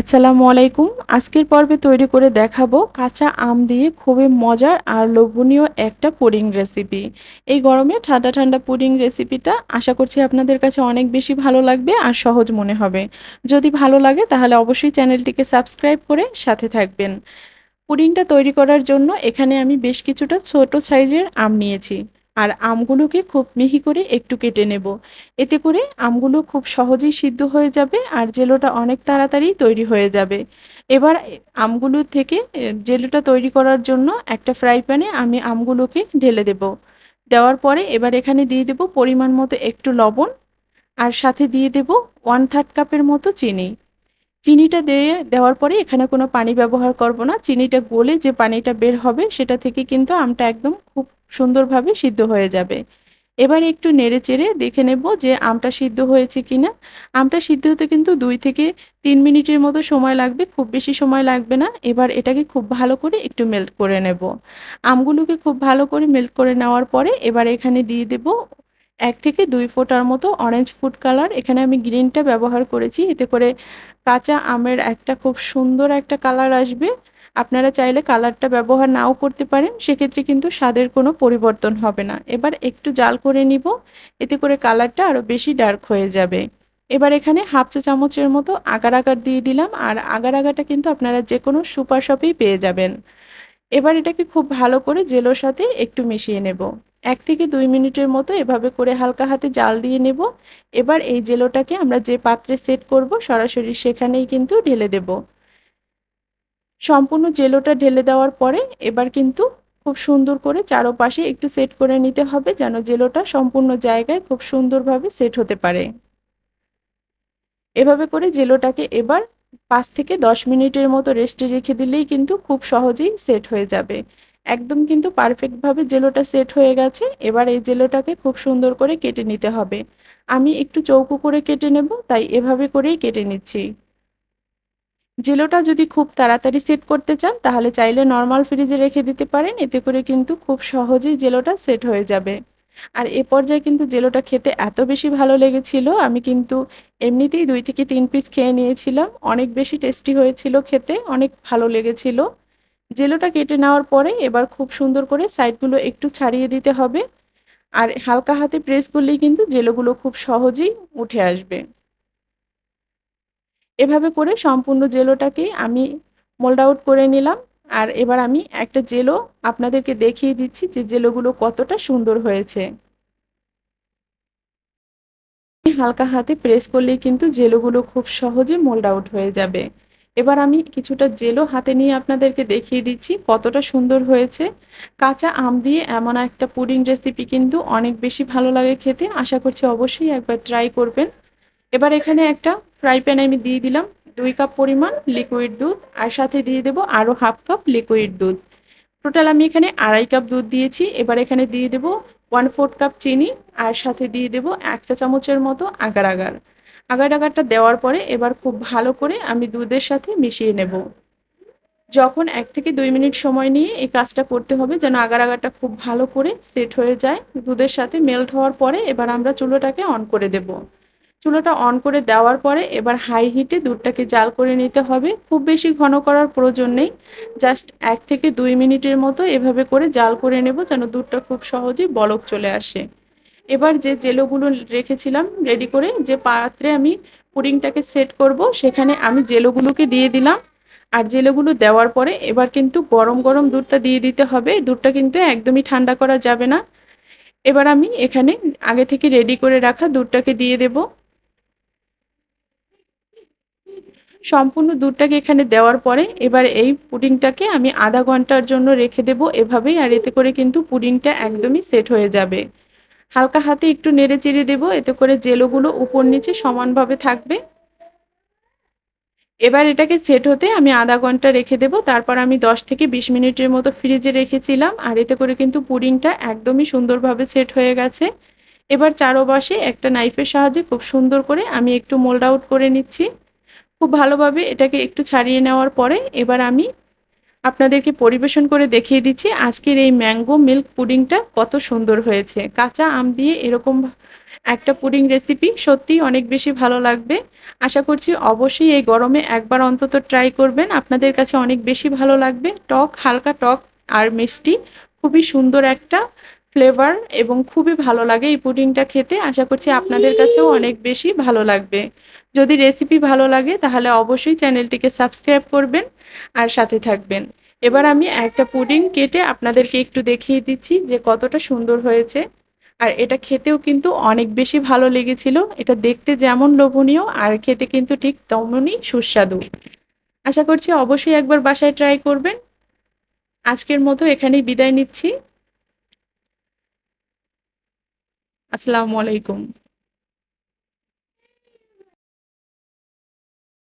আসসালামু আলাইকুম। আজকের পর্বে তৈরি করে দেখাবো কাঁচা আম দিয়ে খুবই মজার আর লোভনীয় একটা পুডিং রেসিপি এই গরমে ঠান্ডা ঠান্ডা পুডিং রেসিপিটা আশা করছি আপনাদের কাছে অনেক বেশি ভালো লাগবে আর সহজ মনে হবে। যদি ভালো লাগে তাহলে অবশ্যই চ্যানেলটিকে সাবস্ক্রাইব করে সাথে থাকবেন। পুডিংটা তৈরি করার জন্য এখানে আমি বেশ কিছুটা ছোট সাইজের আম নিয়েছি। আর আমগুলোকে খুব মিহি করে একটু কেটে নেব। এতে করে আমগুলো খুব সহজেই সিদ্ধ হয়ে যাবে আর জেলোটা অনেক তাড়াতাড়ি তৈরি হয়ে যাবে। এবার আমগুলো থেকে জেলোটা তৈরি করার জন্য একটা ফ্রাই প্যানে আমি আমগুলোকে ঢেলে দেব। দেওয়ার পরে এবার এখানে দিয়ে দেব পরিমাণ মতো একটু লবণ আর সাথে দিয়ে দেব ওয়ান থার্ড কাপের মতো চিনি। চিনিটা দিয়ে দেওয়ার পরে এখানে কোনো পানি ব্যবহার করব না। চিনিটা গলে যে পানিটা বের হবে সেটা থেকে কিন্তু আমটা একদম খুব সুন্দরভাবে সিদ্ধ হয়ে যাবে। এবার একটু নেড়ে চেড়ে দেখে নেব যে আমটা সিদ্ধ হয়েছে কিনা। আমটা সিদ্ধ হতে কিন্তু দুই থেকে তিন মিনিটের মতো সময় লাগবে, খুব বেশি সময় লাগবে না। এবার এটাকে খুব ভালো করে একটু মেল্ট করে নেব। আমগুলোকে খুব ভালো করে মেল্ট করে নেওয়ার পরে এবার এখানে দিয়ে দেব এক থেকে দুই ফোঁটার মতো অরেঞ্জ ফুড কালার এখানে আমি গ্রিনটা ব্যবহার করেছি। এতে করে কাঁচা আমের একটা খুব সুন্দর একটা কালার আসবে। আপনারা চাইলে কালারটা ব্যবহার নাও করতে পারেন, সেক্ষেত্রে কিন্তু স্বাদের কোনো পরিবর্তন হবে না। এবার একটু জাল করে নিব, এতে করে কালারটা আরও বেশি ডার্ক হয়ে যাবে। এবার এখানে হাফ চা চামচের মতো আগার আগার দিয়ে দিলাম, আর আগার আগাটা কিন্তু আপনারা যে কোনো সুপার শপেই পেয়ে যাবেন। এবার এটাকে খুব ভালো করে জেলোর সাথে একটু মিশিয়ে নেব। এক থেকে দুই মিনিটের মতো এভাবে করে হালকা হাতে জাল দিয়ে নেব। এবার এই জেলোটাকে আমরা যে পাত্রে সেট করব, সরাসরি সেখানেই কিন্তু ঢেলে দেব। সম্পূর্ণ জেলোটা ঢেলে দেওয়ার পরে এবার কিন্তু খুব সুন্দর করে চারোপাশে একটু সেট করে নিতে হবে যেন জেলোটা সম্পূর্ণ জায়গায় খুব সুন্দরভাবে সেট হতে পারে। এভাবে করে জেলোটাকে এবার পাঁচ থেকে দশ মিনিটের মতো রেস্টে রেখে দিলেই কিন্তু খুব সহজেই সেট হয়ে যাবে। একদম কিন্তু পারফেক্টভাবে জেলোটা সেট হয়ে গেছে, এবার এই জেলোটাকে খুব সুন্দর করে কেটে নিতে হবে। আমি একটু চৌকো করে কেটে নেব, তাই এভাবে করেই কেটে নিচ্ছি। জেলোটা যদি খুব তাড়াতাড়ি সেট করতে চান, তাহলে চাইলে নর্মাল ফ্রিজে রেখে দিতে পারেন, এতে করে কিন্তু খুব সহজেই জেলোটা সেট হয়ে যাবে। আর এ পর্যায়ে কিন্তু জেলোটা খেতে এত বেশি ভালো লেগেছিল, আমি কিন্তু এমনিতেই দুই থেকে তিন পিস খেয়ে নিয়েছিলাম, অনেক বেশি টেস্টি হয়েছিল খেতে, অনেক ভালো লেগেছিল। জেলোটা কেটে নেওয়ার পরে এবার খুব সুন্দর করে সাইডগুলো একটু ছাড়িয়ে দিতে হবে। আর হালকা হাতে প্রেস করলেই কিন্তু জেলোগুলো খুব সহজেই উঠে আসবে। এভাবে করে সম্পূর্ণ জেলোটাকে আমি মোল্ড আউট করে নিলাম। আর এবার আমি একটা জেলো আপনাদেরকে দেখিয়ে দিচ্ছি যে জেলোগুলো কতটা সুন্দর হয়েছে। হালকা হাতে প্রেস করলেই কিন্তু জেলোগুলো খুব সহজে মোল্ড আউট হয়ে যাবে। এবার আমি কিছুটা জেলো হাতে নিয়ে আপনাদেরকে দেখিয়ে দিচ্ছি কতটা সুন্দর হয়েছে। কাঁচা আম দিয়ে এমন একটা পুডিং রেসিপি কিন্তু অনেক বেশি ভালো লাগে খেতে। আশা করছি অবশ্যই একবার ট্রাই করবেন। এবার এখানে একটা ফ্রাই প্যানে আমি দিয়ে দিলাম, দুই কাপ পরিমাণ লিকুইড দুধ, আর সাথে দিয়ে দেবো আরও হাফ কাপ লিকুইড দুধ। টোটাল আমি এখানে আড়াই কাপ দুধ দিয়েছি, এবার এখানে দিয়ে দেবো ওয়ান ফোর্থ কাপ চিনি, আর সাথে দিয়ে দেবো এক চা চামচের মতো আগার আগার। আগার আগারটা দেওয়ার পরে এবার খুব ভালো করে আমি দুধের সাথে মিশিয়ে নেব। যখন এক থেকে দুই মিনিট সময় নিয়ে এই কাজটা করতে হবে, যেন আগার আগারটা খুব ভালো করে সেট হয়ে যায়, দুধের সাথে মেল্ট হওয়ার পরে এবার আমরা চুলোটাকে অন করে দেব। চুলোটা অন করে দেওয়ার পরে এবার হাই হিটে দুধটাকে জাল করে নিতে হবে। খুব বেশি ঘন করার প্রয়োজন নেই। জাস্ট এক থেকে দুই মিনিটের মতো এভাবে করে জাল করে নেব যেন দুধটা খুব সহজেই বলক চলে আসে। এবার যে জেলোগুলো রেখেছিলাম রেডি করে, যে পাত্রে আমি পুডিংটাকে সেট করব, সেখানে আমি জেলোগুলোকে দিয়ে দিলাম। আর জেলোগুলো দেওয়ার পরে এবার কিন্তু গরম গরম দুধটা দিয়ে দিতে হবে। দুধটা কিন্তু একদমই ঠান্ডা করা যাবে না। এবার আমি এখানে আগে থেকে রেডি করে রাখা দুধটাকে দিয়ে দেব। সম্পূর্ণ দুধটাকে এখানে দেওয়ার পরে এবার এই পুডিংটাকে আমি আধা ঘণ্টার জন্য রেখে দেব এভাবেই, আর এতে করে কিন্তু পুডিংটা একদমই সেট হয়ে যাবে। হালকা হাতে একটু নেড়ে চেড়ে দেবো, এতে করে জেলোগুলো উপর নিচে সমানভাবে থাকবে। এবার এটাকে সেট হতে আমি আধা ঘণ্টা রেখে দেব, তারপর আমি দশ থেকে বিশ মিনিটের মতো ফ্রিজে রেখেছিলাম, আর এতে করে কিন্তু পুডিংটা একদমই সুন্দরভাবে সেট হয়ে গেছে। এবার চারোপাশে একটা নাইফের সাহায্যে খুব সুন্দর করে আমি একটু মোল্ড আউট করে নিচ্ছি। খুব ভালোভাবে এটাকে একটু ছাড়িয়ে নেওয়ার পরে এবার আমি আপনাদেরকে পরিবেশন করে দেখিয়ে দিচ্ছি আজকের এই ম্যাঙ্গো মিল্ক পুডিংটা কত সুন্দর হয়েছে। কাঁচা আম দিয়ে এরকম একটা পুডিং রেসিপি সত্যিই অনেক বেশি ভালো লাগবে। আশা করছি অবশ্যই এই গরমে একবার অন্তত ট্রাই করবেন। আপনাদের কাছে অনেক বেশি ভালো লাগবে। টক, হালকা টক আর মিষ্টি খুবই সুন্দর একটা ফ্লেভার এবং খুবই ভালো লাগে এই পুডিংটা খেতে। আশা করছি আপনাদের কাছেও অনেক বেশি ভালো লাগবে। যদি রেসিপি ভালো লাগে তাহলে অবশ্যই চ্যানেলটিকে সাবস্ক্রাইব করবেন আর সাথে থাকবেন। এবার আমি একটা পুডিং কেটে আপনাদেরকে একটু দেখিয়ে দিচ্ছি যে কতটা সুন্দর হয়েছে। আর এটা খেতেও কিন্তু অনেক বেশি ভালো লেগেছিল। এটা দেখতে যেমন লোভনীয় আর খেতে কিন্তু ঠিক তেমনই সুস্বাদু। আশা করছি অবশ্যই একবার বাসায় ট্রাই করবেন। আজকের মতো এখানেই বিদায় নিচ্ছি। আসসালামু আলাইকুম।